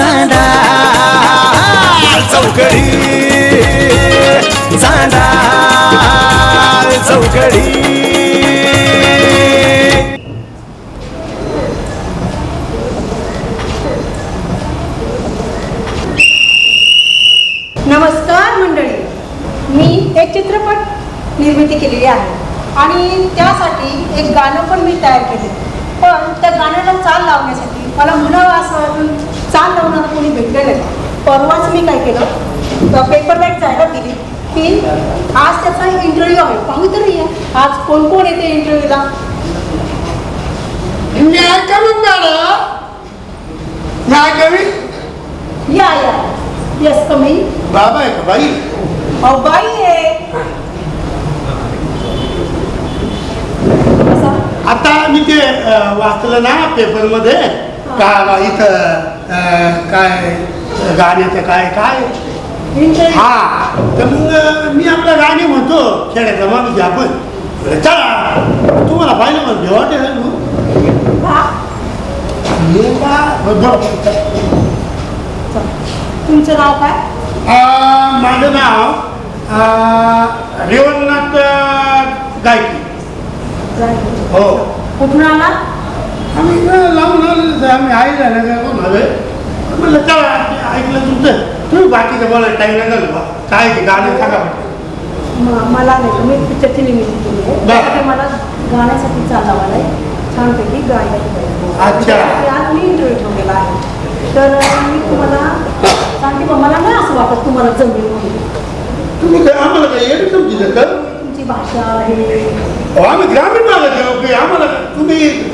चांदा चौकडी. चांदा चौकडी. नमस्कार मंडळी. मी एक चित्रपट निर्मिती केलेली आहे. आणि त्यासाठी एक गाणं पण मी तयार केले पण त्या गाण्याला चाल लावण्यासाठी मला म्हणावं असं वाटून चाल लावणारं कोणी भेटलेलं नाही. परवाच मी काय केलं? पेपर बॅग जाहिरात दिली की आज त्याचा इंटरव्ह्यू आहे. पाहू तरी या आज कोण कोण येते इंटरव्ह्यूला या या. यस कमी बाबा आहे का? बाई? अहो बाई आहे. बसा. आता मी ते अं, वाचलं ना पेपरमध्ये का इथं काय गाण्याचं काय काय? हा. तर मग मी आपलं गाणे म्हणतो खेड्याचा माणूस आहे आपण. चला तुम्हाला पाहिलं वाटेल मग. बरं, बरं. तुमचं नाव काय? माझं नाव रेवणनाथ गायकी. हो. कुठून आला आम्ही इकडं लावून आलो आम्ही आई झालं का कोण हवे म्हणलं चला ऐकलं तुमचं. तुम्ही बाकीचं बोला टाईम नाही झालं बा काय ते? गाणं सांगा. म्हटलं. म- मला नाही मी पिक्चरची निर्मिती केली आहे. बरं. त्यासाठी मला गाण्यासाठी चालला मला छानपैकी गायला अच्छा. आज मी इंटरव्ह्यू ठेवलेला आहे. तर मी तुम्हाला सांगते पण मला नाही असं वाटत तुम्हाला जमेल म्हणून. तुम्ही काय आम्हाला काय येणं समजिलं का? तुमची भाषा आहे. अहो, आम्ही ग्रामीण भागात गेलो की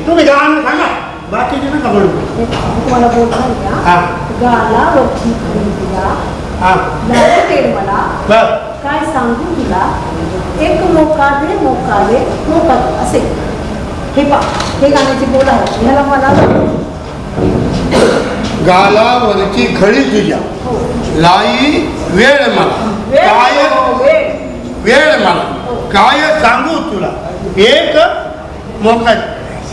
तुम्ही गाणं सांगा. बाकीचे नका म्हणू मी तुम्हाला बोलणार हा. का गाला वरची खरेदीला हा. गाला तेड मला. बर. काय सांगू तुला? एक मोका दे मोका दे मोका दे असे. हे पा हे गाण्याचे बोल आहे. ह्याला मला गालावरची खळी तुझ्या हो. लाई वेळ मला. वेळ काय? हो, वेळ. वेळ मला. काय सांगू तुला? एक मोका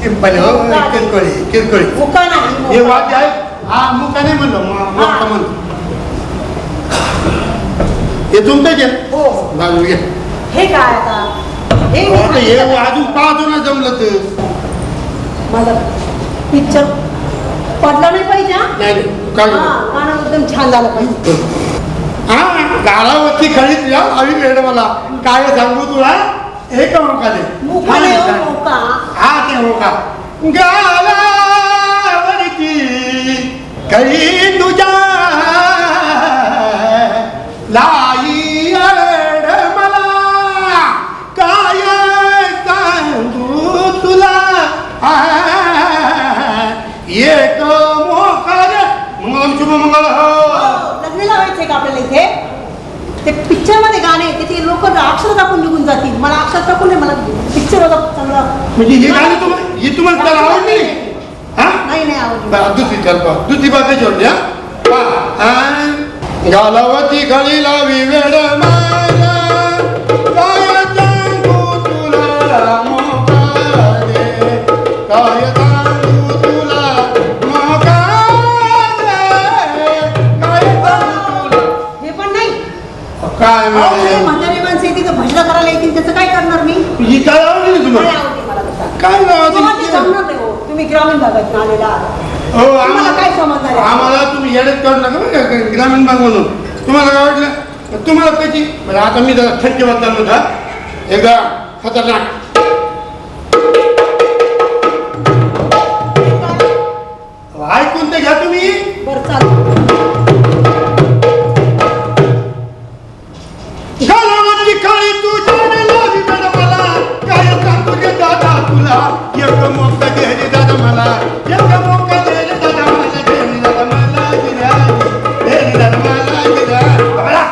सिंपल हो किरकोळी किरकोळी. मुका नाही हे मोका. वाद्य आहे? हा मुका नाही म्हणलो म- मोका म्हणलो. हे तुमचंच आहे हो. बाजू घे. हे काय आता? हे मी आता हे सांगितलं. अजून पाहतो ना जमलं तर. माझा पिक्चर पडला नाही पाहिजे? नाही नाही, काय गाणं एकदम छान झालं पाहिजे. हा गालावरची खळी तुझ्या आवी वेळ मला. काय सांगू तुला? एक मोका दे मुका नाही हो, हा, ते पिक्चरमध्ये गाणे आहे, ते लोक अक्षर टाकून निघून जातील. मला अक्षर टाकून नाही मला पिक्चर होता चांगला. म्हणजे ही गाणी तुम्हाला ही तुम्हाला त्याला आवडली हा? नाही नाही दुसरी चाल पहा दुसरी बाजू जोड द्या. पहा आ, गालावती गळी लावी वेळ काय तुम्हाला ते लावती जमणार नाही हो. तुम्ही ग्रामीण भागात आलेला आहात. हो तुम्हाला आम्हाला काय समजणार आहे? आम्हाला तुम्ही येण्यात काढू नका बरं का, ग्रामीण भाग म्हणून तुम्हाला काय वाटलं तुम्हाला कशी बरं आता मी जरा थंडी वाजता होता एकदा खतरनाक तुला एक मोका दादा मला दादा मला दादा मला गिरा दादा मला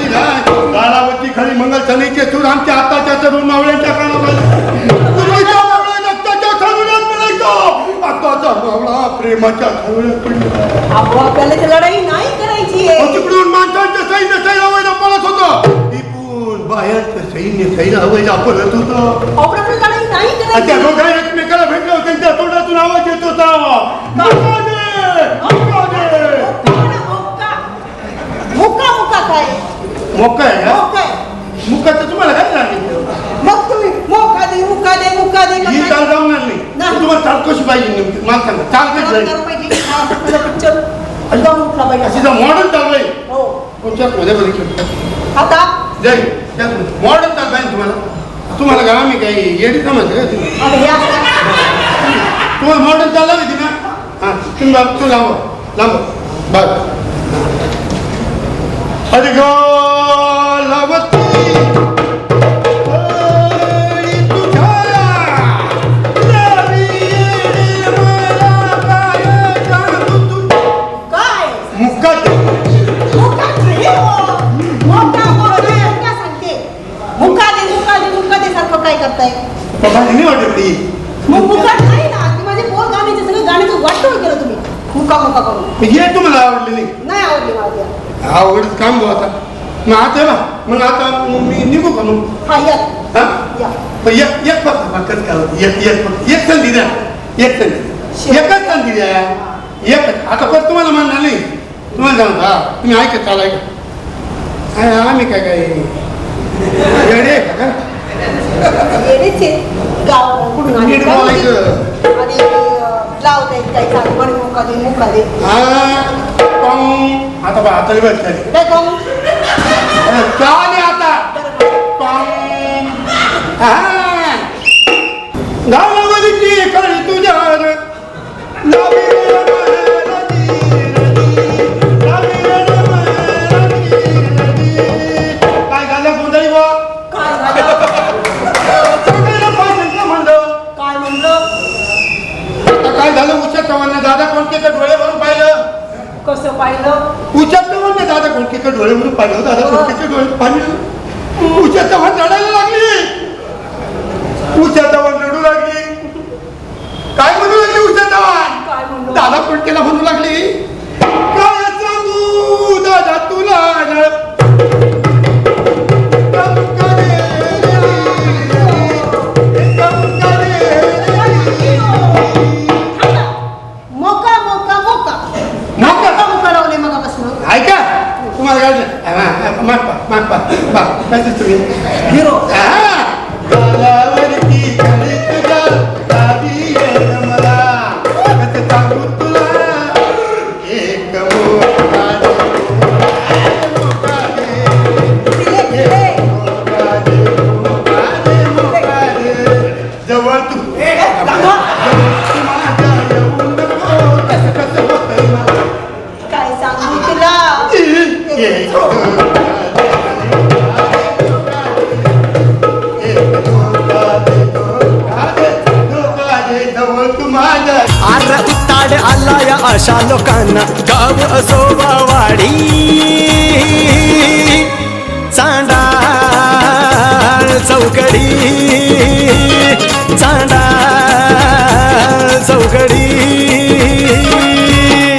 गिरा. बाळा खरी मंगल सनीचे सूर आमच्या आताच्या तरुण मावळ्यांच्या कानामध्ये पूर्वीच्या मावळ्या रक्ताच्या मिळायचो आताचा मावळा प्रेमाच्या पडला. आपल्याला लढाई नाही. आहे तिकडून माणसांचं सैन्य सैन्य हवयला पळत होतं. इकडून बाहेरचं सैन्य सैन्य हवयला पळत होतं. त्या. दोघा एकमेकाला भेटले होते त्या तोंडातून आवाज येत होता. मुका! मुका मोका आहे का. मुका तर तुम्हाला काय सांगितलं मग तुम्ही मुक्का दे मुक्का दे मुक्का दे ही? चाल जमणार नाही. तुम्हाला चाल कशी पाहिजे नेमकी. मला सांगा चाल कशी पाहिजे एकदम उठला पाहिजे असा. मॉडर्न चाल पाहिजे हो. कोणत्याच मध्ये बघितलं? आता? जाईल मॉडर्न चाल पाहिजे तुम्हाला. तुम्हाला का आम्ही काही येडी समजलं का तुम्ही तुम्हाला मॉडर्न चाल लावायची ना? हां. तुम्ही बाबा तू लांब लांब बघ गो लावती. बाबा नाही वाटत ती मग मुक्का नाही ना? ती माझे बोल गाण्याचे सगळे गाण्याचं वाटतं केलं तुम्ही. मुक्का मुक्का करून. हे तुम्हाला आवडले नाही? आवडली मला अवघडच काम भाऊ आता. मग आता बा मग आता मग मी निघू का मग? हा या. हा? या. एक फक्त फक्त काय होतं? एक एक फक्त एक संधी द्या. एक संधी. एकच संधी द्या. एक आता परत तुम्हाला म्हणणार नाही. तुम्हाला जाऊन हा तुम्ही ऐकत चाल ऐका. आम्ही काय का? काय? येणेच गाव कुठून नीट बोलायचं. आणि लावता येत काही हा पॉंग. आता बा आता झाली काय चाले आता पॉंग. हा. पाहिलं दादा कोणते डोळे पाहिलं उच्च चव्हाण रडायला लागली उच्च काय दिसतो आला या अशा लोकांना. गाव असो वाडी. चांडा चौकडी चांडा चौकडी